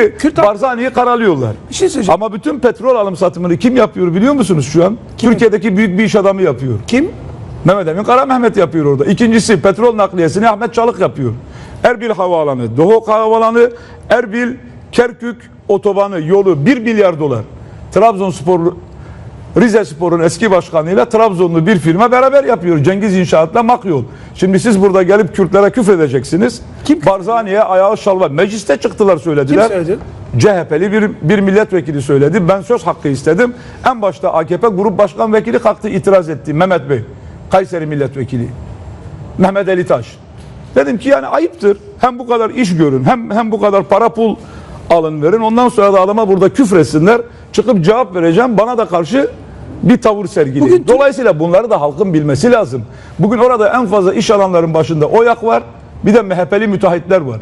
Şimdi Kürt- Barzani'yi karalıyorlar. Bir şey söyleyeceğim. Ama bütün petrol alım satımını kim yapıyor biliyor musunuz şu an? Türkiye'deki büyük bir iş adamı yapıyor. Kim? Mehmet Emin Kara Mehmet yapıyor orada. İkincisi petrol nakliyesini Ahmet Çalık yapıyor. Erbil Havaalanı, Doğu Havaalanı, Erbil Kerkük otobanı yolu 1 milyar dolar. Trabzonspor Rize Spor'un eski başkanıyla Trabzonlu bir firma beraber yapıyor. Cengiz İnşaat'la Makyol. Şimdi siz burada gelip Kürtlere küfredeceksiniz. Kim? Barzani'ye ayağı şalvar. Mecliste çıktılar söylediler. Kim söyledi? CHP'li bir, bir milletvekili söyledi. Ben söz hakkı istedim. En başta AKP Grup Başkan Vekili kalktı itiraz etti. Mehmet Bey. Kayseri milletvekili. Mehmet Ali Taş. Dedim ki yani ayıptır. Hem bu kadar iş görün hem hem bu kadar para pul alın verin. Ondan sonra da adama burada küfretsinler. Çıkıp cevap vereceğim. Bana da karşı bir tavır sergileyin. Bugün Dolayısıyla bunları da halkın bilmesi lazım. Bugün orada en fazla iş alanların başında OYAK var. Bir de MHP'li müteahhitler var.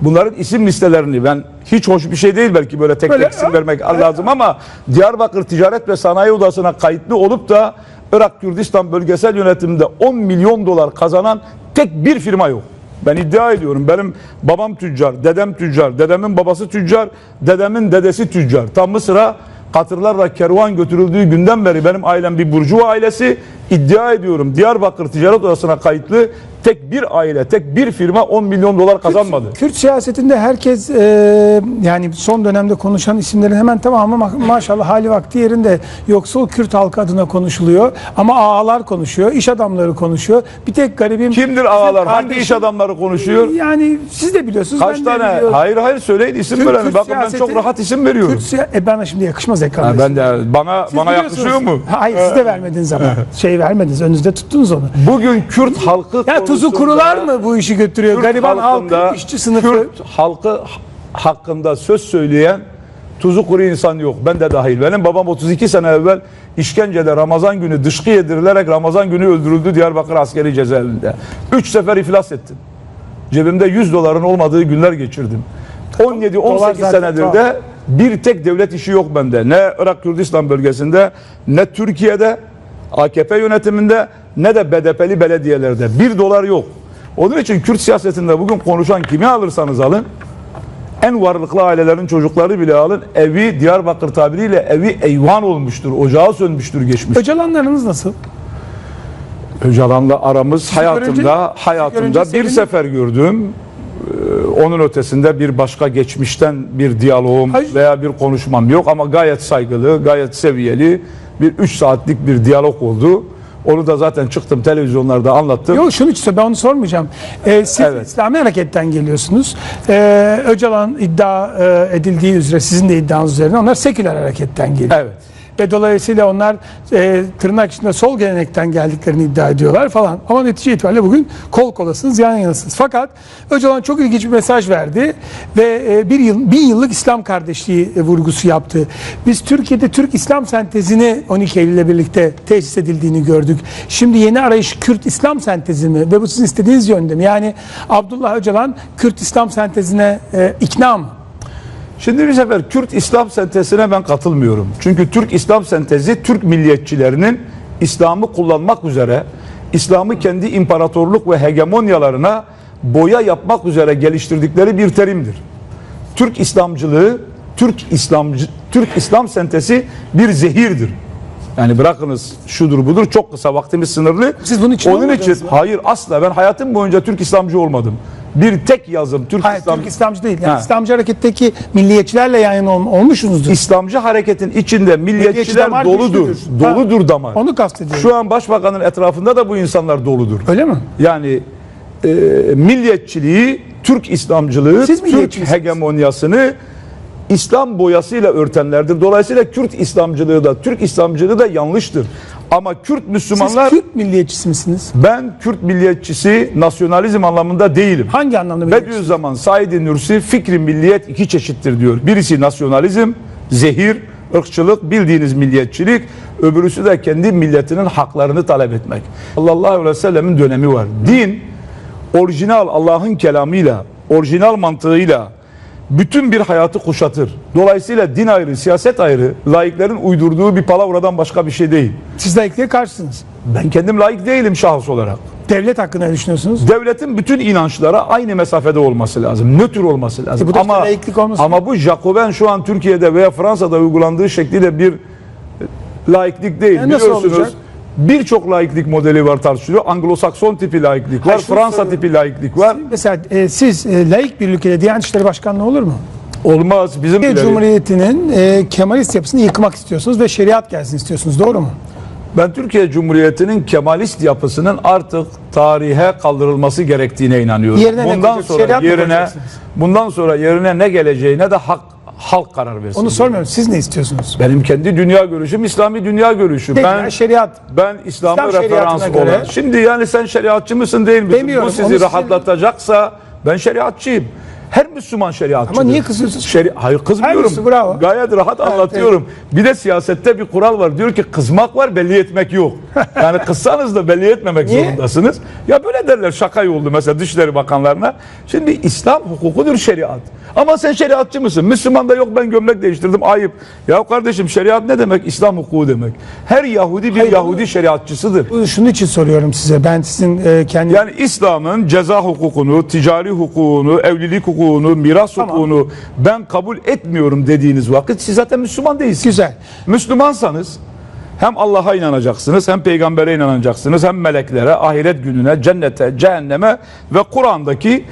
Bunların isim listelerini ben hiç hoş bir şey değil belki böyle tek Böyle, tek isim ha? vermek lazım ama Diyarbakır Ticaret ve Sanayi Odası'na kayıtlı olup da Irak Kürdistan bölgesel yönetiminde 10 milyon dolar kazanan tek bir firma yok. Ben iddia ediyorum benim babam tüccar, dedem tüccar, dedemin babası tüccar, dedemin dedesi tüccar. Tam sıra katırlarla kervan götürüldüğü günden beri benim ailem bir burjuva ailesi. İddia ediyorum Diyarbakır Ticaret Odası'na kayıtlı tek bir aile, tek bir firma 10 milyon dolar kazanmadı. Kürt siyasetinde herkes e, yani son dönemde konuşan isimlerin hemen tamamı ma- maşallah hali vakti yerinde yoksul Kürt halkı adına konuşuluyor. Ama ağalar konuşuyor, iş adamları konuşuyor. Bir tek garibim Kimdir ağalar? Hangi iş kardeşim- adamları konuşuyor? Yani siz de biliyorsunuz. Kaç ben de tane? biliyorum. Hayır hayır söyleyin isim Kürt- verelim. Kürt Bakın ben çok rahat isim veriyorum. Kürt e bana şimdi yakışmaz ekran. Ha, ben de bana Siz bana yakışıyor mu? Hayır siz de vermediniz ama. şey vermediniz önünüzde tuttunuz onu. Bugün Kürt halkı Ya tuzu kurular mı bu işi götürüyor? Kürt Gariban halkı, işçi sınıfı. Kürt halkı hakkında söz söyleyen tuzu kuru insan yok. Ben de dahil. Benim babam 32 sene evvel işkencede Ramazan günü dışkı yedirilerek Ramazan günü öldürüldü Diyarbakır askeri cezaevinde. 3 sefer iflas ettim. Cebimde 100 doların olmadığı günler geçirdim. 17-18 Dolar zaten senedir de bir tek devlet işi yok bende. Ne Irak Kürdistan bölgesinde ne Türkiye'de AKP yönetiminde ne de BDP'li belediyelerde. Bir dolar yok. Onun için Kürt siyasetinde bugün konuşan kimi alırsanız alın en varlıklı ailelerin çocukları bile alın evi Diyarbakır tabiriyle evi eyvan olmuştur. Ocağı sönmüştür geçmiş. Öcalanlarınız nasıl? Öcalan'la aramız hayatımda görünce- hayatımda bir sefer gördüm. Ee, Onun ötesinde bir başka geçmişten bir diyaloğum Hayır. veya bir konuşmam yok ama gayet saygılı, gayet seviyeli bir 3 saatlik bir diyalog oldu. Onu da zaten çıktım televizyonlarda anlattım. Yok şunu işte ben onu sormayacağım. Ee, siz Evet. İslami hareketten geliyorsunuz. Ee, Öcalan iddia e, edildiği üzere sizin de iddianız üzerine onlar seküler hareketten geliyor. Evet. Ve dolayısıyla onlar e, tırnak içinde sol gelenekten geldiklerini iddia ediyorlar falan. Ama netice itibariyle bugün kol kolasınız, yan yanasınız. Fakat Öcalan çok ilginç bir mesaj verdi ve e, bir yıl, bin yıllık İslam kardeşliği e, vurgusu yaptı. Biz Türkiye'de Türk İslam sentezini 12 Eylül ile birlikte tesis edildiğini gördük. Şimdi yeni arayış Kürt İslam sentezi mi ve bu sizin istediğiniz yönde mi? Yani Abdullah Öcalan Kürt İslam sentezine e, ikna mı? Şimdi bir sefer Kürt İslam sentezine ben katılmıyorum. Çünkü Türk İslam sentezi Türk milliyetçilerinin İslam'ı kullanmak üzere İslam'ı kendi imparatorluk ve hegemonyalarına boya yapmak üzere geliştirdikleri bir terimdir. Türk İslamcılığı, Türk İslamcı, Türk İslam sentezi bir zehirdir. Yani bırakınız şudur budur çok kısa vaktimiz sınırlı. Siz bunun için Onun için mı? hayır asla ben hayatım boyunca Türk İslamcı olmadım. Bir tek yazım Türk Hayır, İslam Türk İslamcı değil. Yani Ha. İslamcı hareketteki milliyetçilerle yan yana ol- olmuşsunuzdur. İslamcı hareketin içinde Milliyetçi milliyetçiler damar doludur. güçlüdür. Doludur damar. Onu kastediyorum. Şu an başbakanın etrafında da bu insanlar doludur. Öyle mi? Yani e, milliyetçiliği, Türk İslamcılığı, Siz Türk milliyetçi hegemonyasını İslam boyasıyla örtenlerdir. Dolayısıyla Kürt İslamcılığı da, Türk İslamcılığı da yanlıştır. Ama Kürt Müslümanlar, Siz Kürt milliyetçisi misiniz? ben Kürt milliyetçisi, nasyonalizm anlamında değilim. Hangi anlamda milliyetçi? Bediüzzaman Said Nursi fikri milliyet iki çeşittir diyor. Birisi nasyonalizm, zehir, ırkçılık, bildiğiniz milliyetçilik. Öbürüsü de kendi milletinin haklarını talep etmek. Sallallahu aleyhi ve sellemin dönemi var. Din orijinal Allah'ın kelamıyla, orijinal mantığıyla bütün bir hayatı kuşatır. Dolayısıyla din ayrı, siyaset ayrı, laiklerin uydurduğu bir palavradan başka bir şey değil. Siz laikliğe karşısınız. Ben kendim laik değilim şahıs olarak. Devlet hakkında ne düşünüyorsunuz? Devletin bütün inançlara aynı mesafede olması lazım. Nötr olması lazım. E bu da ama laiklik olmasın. ama bu Jacoben şu an Türkiye'de veya Fransa'da uygulandığı şekliyle bir laiklik değil. Yani nasıl Biliyorsunuz? Birçok laiklik modeli var tartışılıyor. Anglo-Sakson tipi laiklik var, Fransa tipi laiklik var. Mesela e, siz e, laik bir ülkede Diyanet İşleri Başkanlığı olur mu? Olmaz bizim Cumhuriyeti'nin e, Kemalist yapısını yıkmak istiyorsunuz ve şeriat gelsin istiyorsunuz. Doğru mu? Ben Türkiye Cumhuriyeti'nin Kemalist yapısının artık tarihe kaldırılması gerektiğine inanıyorum. Yerine ne bundan koyacak? sonra yerine bundan sonra yerine ne geleceğine de hak halk karar versin. Onu sormuyorum. Siz ne istiyorsunuz? Benim kendi dünya görüşüm İslami dünya görüşü. Peki, ben şeriat. ben İslam'ı İslam referans göre- olan. Şimdi yani sen şeriatçı mısın değil misin? Demiyorum, Bu sizi rahatlatacaksa ben şeriatçıyım. Her Müslüman şeriatçıdır. Ama niye kızıyorsunuz? Şeri Hayır kızmıyorum. Müslüman, bravo. Gayet rahat anlatıyorum. Bir de siyasette bir kural var. Diyor ki kızmak var belli etmek yok. Yani kızsanız da belli etmemek Niye? zorundasınız. Ya böyle derler şaka oldu mesela Dışişleri Bakanlarına. Şimdi İslam hukukudur şeriat. Ama sen şeriatçı mısın? Müslüman da yok ben gömlek değiştirdim ayıp. Ya kardeşim şeriat ne demek? İslam hukuku demek. Her Yahudi bir Hayır, Yahudi şeriatçısıdır. Bu- Şunun için soruyorum size. Ben sizin e, kendi Yani İslam'ın ceza hukukunu, ticari hukukunu, evlilik hukukunu, miras Tamam. hukukunu ben kabul etmiyorum dediğiniz vakit siz zaten Müslüman değilsiniz. Güzel. Müslümansanız hem Allah'a inanacaksınız, hem peygambere inanacaksınız, hem meleklere, ahiret gününe, cennete, cehenneme ve Kur'an'daki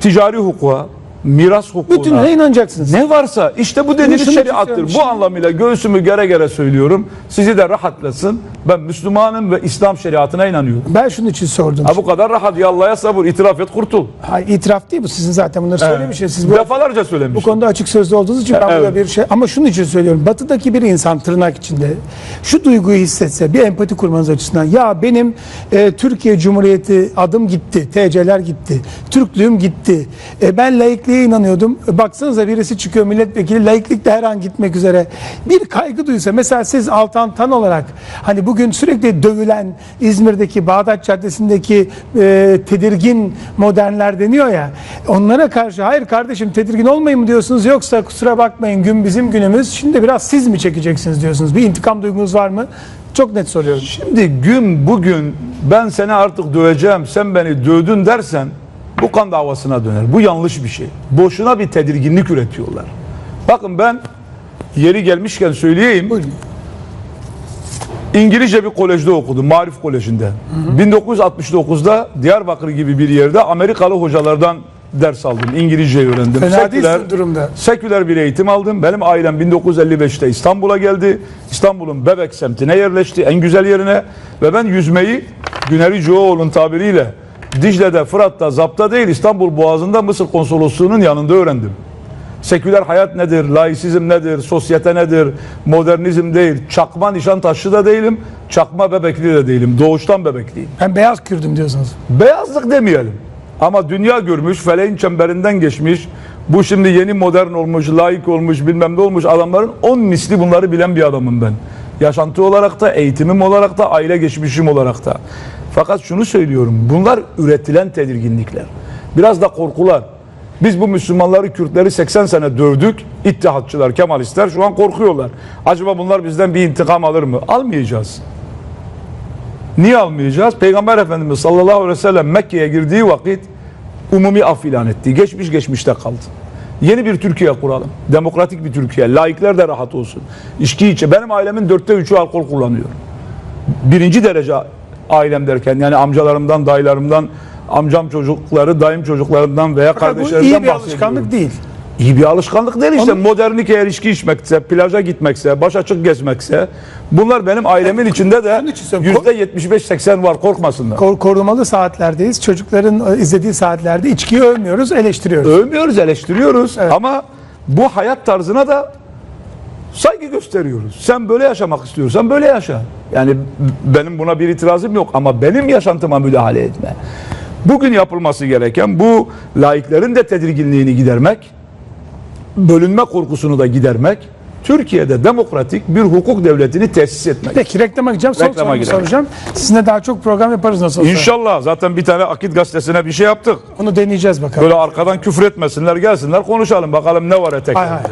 ticari hukuka, miras hukukuna. bütününe inanacaksınız. Ne varsa işte bu dediğiniz şunu şeriattır. Bu anlamıyla göğsümü gere gere söylüyorum. Sizi de rahatlasın. Ben Müslümanım ve İslam şeriatına inanıyorum. Ben şunun için sordum. Ha bu kadar rahat ya Allah'a sabır itiraf et kurtul. Hayır, itiraf değil bu. Sizin zaten bunları söylemişsiniz. Siz bu, Defalarca bu söylemiştim. konuda açık sözlü olduğunuz için ben burada Evet. bir şey ama şunun için söylüyorum. Batıdaki bir insan tırnak içinde şu duyguyu hissetse bir empati kurmanız açısından ya benim e, Türkiye Cumhuriyeti adım gitti. TC'ler gitti. Türklüğüm gitti. E, ben laikliğe inanıyordum. Baksanıza birisi çıkıyor milletvekili laiklik de her an gitmek üzere. Bir kaygı duysa mesela siz Altan Tan olarak hani bugün sürekli dövülen İzmir'deki Bağdat Caddesi'ndeki e, tedirgin modernler deniyor ya onlara karşı hayır kardeşim tedirgin olmayın mı diyorsunuz yoksa kusura bakmayın gün bizim günümüz şimdi biraz siz mi çekeceksiniz diyorsunuz bir intikam duygunuz var mı? Çok net soruyorum. Şimdi gün bugün ben seni artık döveceğim sen beni dövdün dersen bu kan davasına döner. Bu yanlış bir şey. Boşuna bir tedirginlik üretiyorlar. Bakın ben yeri gelmişken söyleyeyim. Buyurun. İngilizce bir kolejde okudum. Marif Koleji'nde. 1969'da Diyarbakır gibi bir yerde Amerikalı hocalardan ders aldım. İngilizce öğrendim. Fena değilsin durumda. seküler bir eğitim aldım. Benim ailem 1955'te İstanbul'a geldi. İstanbul'un Bebek semtine yerleşti. En güzel yerine. Ve ben yüzmeyi Güneri Çoğuoğlu'nun tabiriyle Dicle'de, Fırat'ta, Zap'ta değil İstanbul Boğazı'nda Mısır konsolosluğunun yanında öğrendim. Seküler hayat nedir, laisizm nedir, sosyete nedir, modernizm değil, çakma nişan taşı da değilim, çakma bebekli de değilim, doğuştan bebekliyim. Ben beyaz Kürdüm diyorsunuz. Beyazlık demeyelim ama dünya görmüş, feleğin çemberinden geçmiş, bu şimdi yeni modern olmuş, laik olmuş, bilmem ne olmuş adamların on misli bunları bilen bir adamım ben. Yaşantı olarak da, eğitimim olarak da, aile geçmişim olarak da. Fakat şunu söylüyorum, bunlar üretilen tedirginlikler. Biraz da korkular. Biz bu Müslümanları, Kürtleri 80 sene dövdük. İttihatçılar, Kemalistler şu an korkuyorlar. Acaba bunlar bizden bir intikam alır mı? Almayacağız. Niye almayacağız? Peygamber Efendimiz sallallahu aleyhi ve sellem Mekke'ye girdiği vakit umumi af ilan etti. Geçmiş geçmişte kaldı. Yeni bir Türkiye kuralım. Demokratik bir Türkiye. Laikler de rahat olsun. İçki içe. Benim ailemin dörtte üçü alkol kullanıyor. Birinci derece ailem derken yani amcalarımdan, dayılarımdan, amcam çocukları, dayım çocuklarından veya Fakat bu kardeşlerimden iyi bir bahsediyorum. alışkanlık değil. İyi bir alışkanlık değil işte. Modernlik eğer içki içmekse, plaja gitmekse, baş açık gezmekse bunlar benim ailemin içinde de yüzde 75-80 var korkmasınlar. Kor- korumalı saatlerdeyiz. Çocukların e, izlediği saatlerde içkiyi övmüyoruz, eleştiriyoruz. Övmüyoruz, eleştiriyoruz Evet. ama bu hayat tarzına da saygı gösteriyoruz. Sen böyle yaşamak istiyorsan böyle yaşa. Yani benim buna bir itirazım yok ama benim yaşantıma müdahale etme. Bugün yapılması gereken bu laiklerin de tedirginliğini gidermek, bölünme korkusunu da gidermek, Türkiye'de demokratik bir hukuk devletini tesis etmek. Peki reklama gideceğim. Son Reklama sorumu soracağım. Sizinle daha çok program yaparız nasıl olsa. İnşallah zaten bir tane Akit gazetesine bir şey yaptık. Onu deneyeceğiz bakalım. Böyle arkadan küfür etmesinler gelsinler konuşalım bakalım ne var eteklerinde. Hay hay.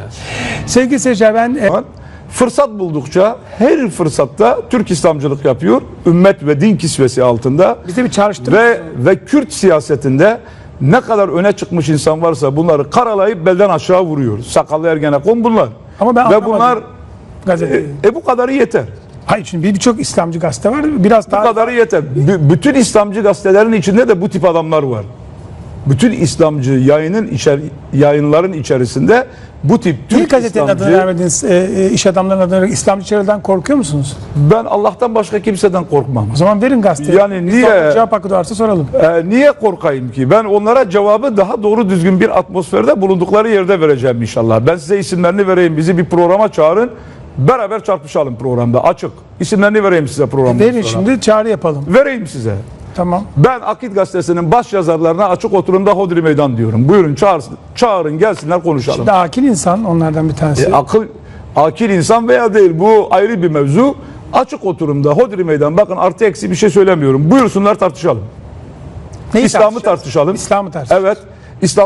Sevgili seyirciler ben e, fırsat buldukça her fırsatta Türk İslamcılık yapıyor. Ümmet ve din kisvesi altında. Bize bir çağrıştırın. Ve ve Kürt siyasetinde ne kadar öne çıkmış insan varsa bunları karalayıp belden aşağı vuruyor. Sakallı Ergenekon bunlar. Ama ben ve bunlar e, e bu kadarı yeter. Hayır şimdi birçok İslamcı gazete var. Biraz Bu daha kadarı yeter. B- bütün İslamcı gazetelerin içinde de bu tip adamlar var. Bütün İslamcı yayının içer yayınların içerisinde bu tip Türk gazetenin adını İslamcı vermediniz? E, e, iş adamlarının adını vererek İslamcı çevreden korkuyor musunuz? ben Allah'tan başka kimseden korkmam. O zaman verin gazeteyi. Yani niye- İslamcı Cevap hakkı doğarsa soralım. Ee, niye korkayım ki? Ben onlara cevabı daha doğru düzgün bir atmosferde bulundukları yerde vereceğim inşallah. Ben size isimlerini vereyim. Bizi bir programa çağırın. Beraber çarpışalım programda. Açık. İsimlerini vereyim size programda. Verin şimdi çağrı yapalım. Vereyim size. Tamam. Ben Akit Gazetesi'nin baş yazarlarına açık oturumda hodri meydan diyorum. Buyurun çağırsın, çağırın gelsinler konuşalım. Şimdi akil insan onlardan bir tanesi. E, akıl, akil insan veya değil bu ayrı bir mevzu. Açık oturumda hodri meydan bakın artı eksi bir şey söylemiyorum. Buyursunlar tartışalım. Neyi İslam'ı tartışalım. İslam'ı tartışacağız. Evet. İslam